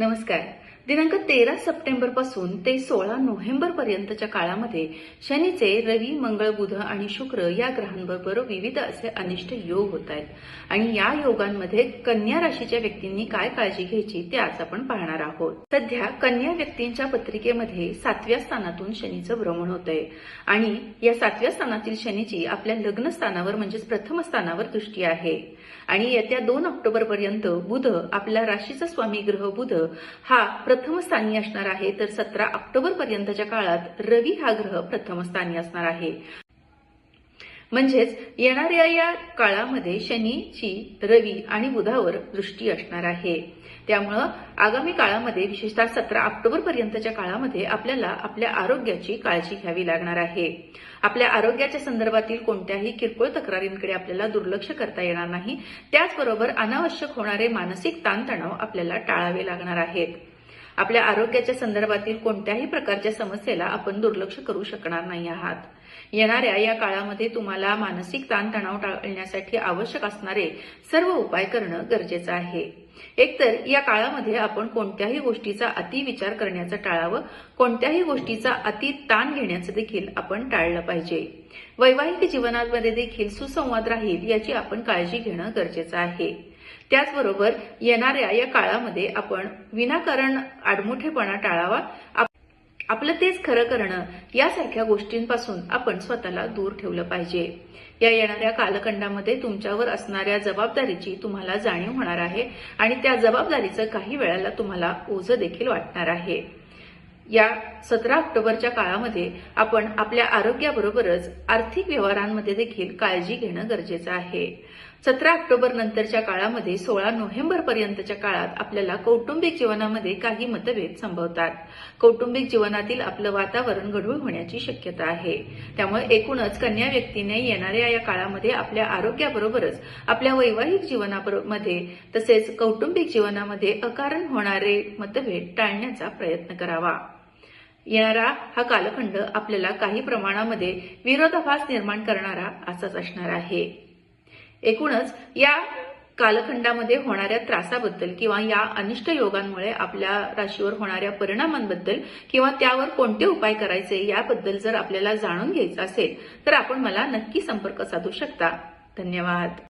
नमस्कार. दिनांक तेरा सप्टेंबरपासून ते सोळा नोव्हेंबर पर्यंतच्या काळामध्ये शनीचे रवी मंगळ बुध आणि शुक्र या ग्रहांबरोबर विविध असे अनिष्ट योग होत आहेत. आणि या योगांमध्ये कन्या राशीच्या व्यक्तींनी काय काळजी घ्यायची ते आज आपण पाहणार आहोत. सध्या कन्या व्यक्तींच्या पत्रिकेमध्ये सातव्या स्थानातून शनीचं भ्रमण होत आहे आणि या सातव्या स्थानातील शनीची आपल्या लग्न स्थानावर म्हणजेच प्रथम स्थानावर दृष्टी आहे. आणि येत्या दोन ऑक्टोबर पर्यंत बुध आपल्या राशीचा स्वामी ग्रह बुध हा प्रथम स्थानी असणार आहे तर सतरा ऑक्टोबर पर्यंतच्या काळात रवी हा ग्रह प्रथम स्थानी असणार आहे. म्हणजेच येणाऱ्या या काळामध्ये शनीची रवी आणि बुधावर दृष्टी असणार आहे. त्यामुळं आगामी काळामध्ये विशेषतः सतरा ऑक्टोबर पर्यंतच्या काळामध्ये आपल्याला आपल्या आरोग्याची काळजी घ्यावी लागणार आहे. आपल्या आरोग्याच्या संदर्भातील कोणत्याही किरकोळ तक्रारींकडे आपल्याला दुर्लक्ष करता येणार नाही. त्याचबरोबर अनावश्यक होणारे मानसिक ताणतणाव आपल्याला टाळावे लागणार आहेत. आपल्या आरोग्याच्या संदर्भातील कोणत्याही प्रकारच्या समस्येला आपण दुर्लक्ष करू शकणार नाही आहात. येणाऱ्या या काळामध्ये तुम्हाला मानसिक ताणतणाव टाळण्यासाठी आवश्यक असणारे सर्व उपाय करणं गरजेचं आहे. एकतर या काळामध्ये आपण कोणत्याही गोष्टीचा अति विचार करण्याचं टाळावं कोणत्याही गोष्टीचा अति ताण घेण्याचं देखील आपण टाळलं पाहिजे. वैवाहिक जीवनामध्ये देखील सुसंवाद राहील याची आपण काळजी घेणं गरजेचं आहे. त्याचबरोबर येणाऱ्या या काळामध्ये आपण विनाकारण आडमुठेपणा टाळावा. आपलं तेच खरं करणं यासारख्या गोष्टींपासून आपण स्वतःला दूर ठेवलं पाहिजे. या येणाऱ्या कालखंडामध्ये तुमच्यावर असणाऱ्या जबाबदारीची तुम्हाला जाणीव होणार आहे आणि त्या जबाबदारीचं काही वेळाला तुम्हाला ओझं देखील वाटणार आहे. या सतरा ऑक्टोबरच्या काळामध्ये आपण आपल्या आरोग्याबरोबरच आर्थिक व्यवहारांमध्ये देखील काळजी घेणं गरजेचं आहे. सतरा ऑक्टोबर नंतरच्या काळामध्ये सोळा नोव्हेंबर पर्यंतच्या काळात आपल्याला कौटुंबिक जीवनामध्ये काही मतभेद संभवतात. कौटुंबिक जीवनातील आपलं वातावरण गढूळ होण्याची शक्यता आहे. त्यामुळे एकूणच कन्या व्यक्तीने येणाऱ्या या काळामध्ये आपल्या आरोग्याबरोबरच आपल्या वैवाहिक जीवनामध्ये तसेच कौटुंबिक जीवनामध्ये अकारण होणारे मतभेद टाळण्याचा प्रयत्न करावा. येणारा हा कालखंड आपल्याला काही प्रमाणामध्ये विरोधाभास निर्माण करणारा असाच असणार आहे. एकूणच या कालखंडामध्ये होणाऱ्या त्रासाबद्दल किंवा या अनिष्ट योगांमुळे आपल्या राशीवर होणाऱ्या परिणामांबद्दल किंवा त्यावर कोणते उपाय करायचे याबद्दल जर आपल्याला जाणून घ्यायचं असेल तर आपण मला नक्की संपर्क साधू शकता. धन्यवाद.